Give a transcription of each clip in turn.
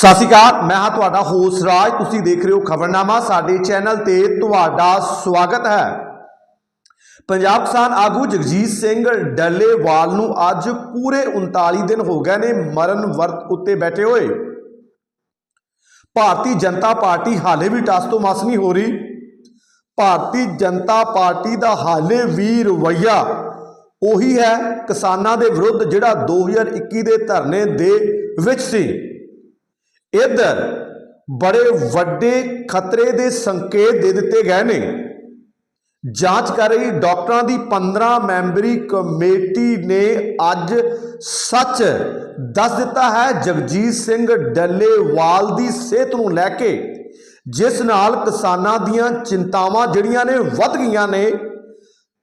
ਸਤਿ ਸ਼੍ਰੀ ਅਕਾਲ, ਮੈਂ ਹਾਂ ਤੁਹਾਡਾ ਹੋਸਟ ਰਾਜ। ਤੁਸੀਂ ਦੇਖ ਰਹੇ ਹੋ ਖਬਰਨਾਮਾ, ਸਾਡੇ ਚੈਨਲ ਤੇ ਤੁਹਾਡਾ ਸਵਾਗਤ ਹੈ। ਪੰਜਾਬ ਕਿਸਾਨ ਆਗੂ ਜਗਜੀਤ ਸਿੰਘ ਡੱਲੇਵਾਲ ਨੂੰ ਅੱਜ ਪੂਰੇ 39 ਦਿਨ ਹੋ ਗਏ ਨੇ ਮਰਨ ਵਰਤ ਉੱਤੇ ਬੈਠੇ ਹੋਏ। ਭਾਰਤੀ ਜਨਤਾ ਪਾਰਟੀ ਹਾਲੇ ਵੀ ਟਸ ਤੋਂ ਮਸ ਨਹੀਂ ਹੋ ਰਹੀ। ਭਾਰਤੀ ਜਨਤਾ ਪਾਰਟੀ ਦਾ ਹਾਲੇ ਵੀ ਰਵੱਈਆ ਉਹੀ ਹੈ ਕਿਸਾਨਾਂ ਦੇ ਵਿਰੁੱਧ ਜਿਹੜਾ 2021 ਦੇ ਧਰਨੇ ਦੇ ਵਿੱਚ ਸੀ। ਇੱਧਰ ਬੜੇ ਵੱਡੇ ਖਤਰੇ ਦੇ ਸੰਕੇਤ ਦੇ ਦਿੱਤੇ ਗਏ ਨੇ। ਜਾਂਚ ਕਰ ਰਹੀ ਡਾਕਟਰਾਂ ਦੀ 15 ਮੈਂਬਰੀ ਕਮੇਟੀ ਨੇ ਅੱਜ ਸੱਚ ਦੱਸ ਦਿੱਤਾ ਹੈ, ਜਗਜੀਤ ਸਿੰਘ ਡੱਲੇਵਾਲ ਦੀ ਸਿਹਤ ਨੂੰ ਲੈ ਕੇ, ਜਿਸ ਨਾਲ ਕਿਸਾਨਾਂ ਦੀਆਂ ਚਿੰਤਾਵਾਂ ਜਿਹੜੀਆਂ ਨੇ ਵੱਧ ਗਈਆਂ ਨੇ।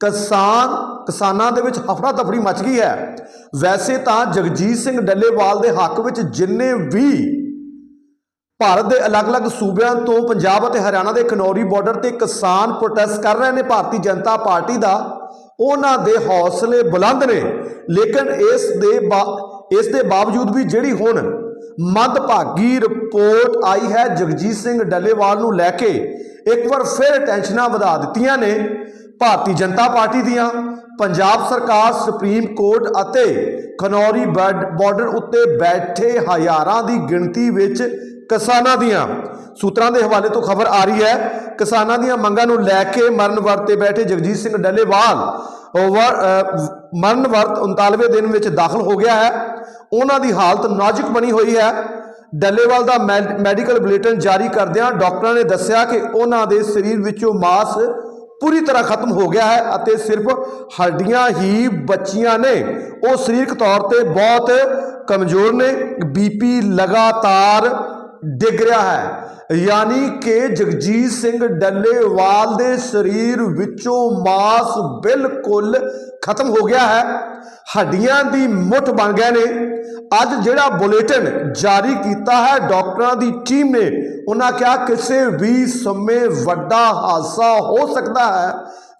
ਕਿਸਾਨ, ਕਿਸਾਨਾਂ ਦੇ ਵਿੱਚ ਹਫੜਾ ਤਫੜੀ ਮਚ ਗਈ ਹੈ। ਵੈਸੇ ਤਾਂ ਜਗਜੀਤ ਸਿੰਘ ਡੱਲੇਵਾਲ ਦੇ ਹੱਕ ਵਿੱਚ ਜਿੰਨੇ ਵੀ ਭਾਰਤ ਦੇ ਅਲੱਗ-ਅਲੱਗ ਸੂਬਿਆਂ ਤੋਂ ਪੰਜਾਬ ਅਤੇ ਹਰਿਆਣਾ ਦੇ ਖਨੌਰੀ ਬਾਰਡਰ ਤੇ ਕਿਸਾਨ ਪ੍ਰੋਟੈਸਟ ਕਰ ਰਹੇ ਨੇ। ਭਾਰਤੀ ਜਨਤਾ ਪਾਰਟੀ ਦਾ ਉਹਨਾਂ ਦੇ ਹੌਸਲੇ ਬੁਲੰਦ ਨੇ। ਲੇਕਿਨ ਇਸ ਦੇ ਬਾ- ਇਸ ਦੇ ਬਾਵਜੂਦ ਵੀ ਜਿਹੜੀ ਹੁਣ ਮੰਦਭਾਗੀ ਰਿਪੋਰਟ ਆਈ ਹੈ, ਜਗਜੀਤ ਸਿੰਘ ਡੱਲੇਵਾਲ ਨੂੰ ਲੈ ਕੇ ਇੱਕ ਵਾਰ ਫਿਰ ਟੈਨਸ਼ਨਾਂ ਵਧਾ ਦਿੱਤੀਆਂ ਨੇ ਭਾਰਤੀ ਜਨਤਾ ਪਾਰਟੀ ਦੀਆਂ। ਪੰਜਾਬ ਸਰਕਾਰ, ਸੁਪਰੀਮ ਕੋਰਟ ਅਤੇ ਖਨੌਰੀ ਬਾਰਡਰ ਉੱਤੇ ਬੈਠੇ ਹਜ਼ਾਰਾਂ ਦੀ ਗਿਣਤੀ ਵਿੱਚ ਕਿਸਾਨਾਂ ਦੀਆਂ। ਸੂਤਰਾਂ ਦੇ ਹਵਾਲੇ ਤੋਂ ਖਬਰ ਆ ਰਹੀ ਹੈ, ਕਿਸਾਨਾਂ ਦੀਆਂ ਮੰਗਾਂ ਨੂੰ ਲੈ ਕੇ ਮਰਨ ਵਰਤ ਤੇ ਬੈਠੇ ਜਗਜੀਤ ਸਿੰਘ ਡੱਲੇਵਾਲ ਓਵਰ ਮਰਨ ਵਰਤ 39ਵੇਂ ਦਿਨ ਵਿੱਚ ਦਾਖਲ ਹੋ ਗਿਆ ਹੈ। ਉਹਨਾਂ ਦੀ ਹਾਲਤ ਨਾਜ਼ੁਕ ਬਣੀ ਹੋਈ ਹੈ। ਡੱਲੇਵਾਲ ਦਾ ਮੈ- ਮੈਡੀਕਲ ਬੁਲੇਟਿਨ ਜਾਰੀ ਕਰਦਿਆਂ ਡਾਕਟਰਾਂ ਨੇ ਦੱਸਿਆ ਕਿ ਉਹਨਾਂ ਦੇ ਸਰੀਰ ਵਿੱਚੋਂ ਮਾਸ ਪੂਰੀ ਤਰ੍ਹਾਂ ਖਤਮ ਹੋ ਗਿਆ ਹੈ ਅਤੇ ਸਿਰਫ ਹੱਡੀਆਂ ਹੀ ਬਚੀਆਂ ਨੇ। ਉਹ ਸਰੀਰਕ ਤੌਰ ਤੇ ਬਹੁਤ ਕਮਜ਼ੋਰ ਨੇ। ਬੀਪੀ ਲਗਾਤਾਰ ਡਿੱਗ ਰਿਹਾ ਹੈ। ਯਾਨੀ ਕਿ ਜਗਜੀਤ ਸਿੰਘ ਡੱਲੇਵਾਲ ਦੇ ਸਰੀਰ ਵਿੱਚੋਂ ਮਾਸ ਬਿਲਕੁਲ ਖਤਮ ਹੋ ਗਿਆ ਹੈ। ਹੱਡੀਆਂ ਦੀ ਮੁੱਠ ਬਣ ਗਏ ਨੇ। ਅੱਜ ਜਿਹੜਾ ਬੁਲੇਟਿਨ ਜਾਰੀ ਕੀਤਾ ਹੈ, ਡਾਕਟਰਾਂ ਦੀ ਟੀਮ ਨੇ, ਉਹਨਾਂ ਕਿਹਾ ਕਿਸੇ ਵੀ ਸਮੇਂ ਵੱਡਾ ਹਾਦਸਾ ਹੋ ਸਕਦਾ ਹੈ।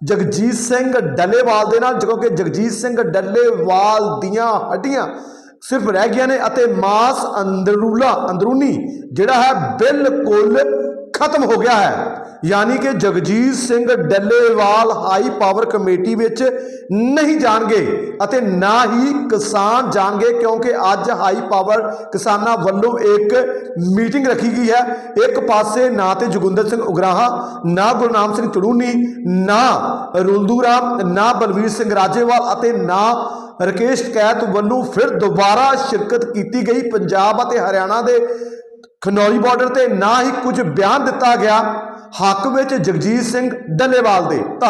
ਜਗਜੀਤ ਸਿੰਘ ਡੱਲੇਵਾਲ ਦੇ ਨਾਲ, ਕਿਉਂਕਿ ਜਗਜੀਤ ਸਿੰਘ ਡੱਲੇਵਾਲ ਦੀਆਂ ਹੱਡੀਆਂ ਸਿਰਫ ਰਹਿ ਗਈਆਂ ਨੇ ਅਤੇ ਮਾਸ ਅੰਦਰੂਲਾ, ਅੰਦਰੂਨੀ ਜਿਹੜਾ ਹੈ ਬਿਲਕੁਲ ਖਤਮ ਹੋ ਗਿਆ ਹੈ। ਯਾਨੀ ਕਿ Jagjit Singh Dallewal high power committee ਵਿੱਚ ਨਹੀਂ ਜਾਣਗੇ ਅਤੇ ਨਾ ਹੀ ਕਿਸਾਨ ਜਾਣਗੇ ਕਿਉਂਕਿ ਅੱਜ ਹਾਈ ਪਾਵਰ ਕਿਸਾਨਾਂ ਵੱਲੋਂ ਇੱਕ ਮੀਟਿੰਗ ਰੱਖੀ ਗਈ ਹੈ। ਇੱਕ ਪਾਸੇ ਨਾ ਤੇ ਜੋਗਿੰਦਰ ਸਿੰਘ ਉਗਰਾਹਾ, ਨਾ ਗੁਰਨਾਮ ਸਿੰਘ ਚੜੂਨੀ ਨਾ ਰੁਲਦੂ ਰਾਮ, ਨਾ ਬਲਵੀਰ ਸਿੰਘ ਰਾਜੇਵਾਲ ਅਤੇ ਨਾ ਰਕੇਸ਼ ਕੈਤ ਵੱਲੋਂ ਫਿਰ ਦੁਬਾਰਾ ਸ਼ਿਰਕਤ ਕੀਤੀ ਗਈ। ਪੰਜਾਬ ਅਤੇ ਹਰਿਆਣਾ ਦੇ ਖਨੌਰੀ ਬਾਰਡਰ ਤੇ ਨਾ ਹੀ ਕੁਝ ਬਿਆਨ ਦਿੱਤਾ ਗਿਆ। ਹੱਕ ਵਿੱਚ ਜਗਜੀਤ ਸਿੰਘ ਡੱਲੇਵਾਲ ਦੇ। ਧੰਨ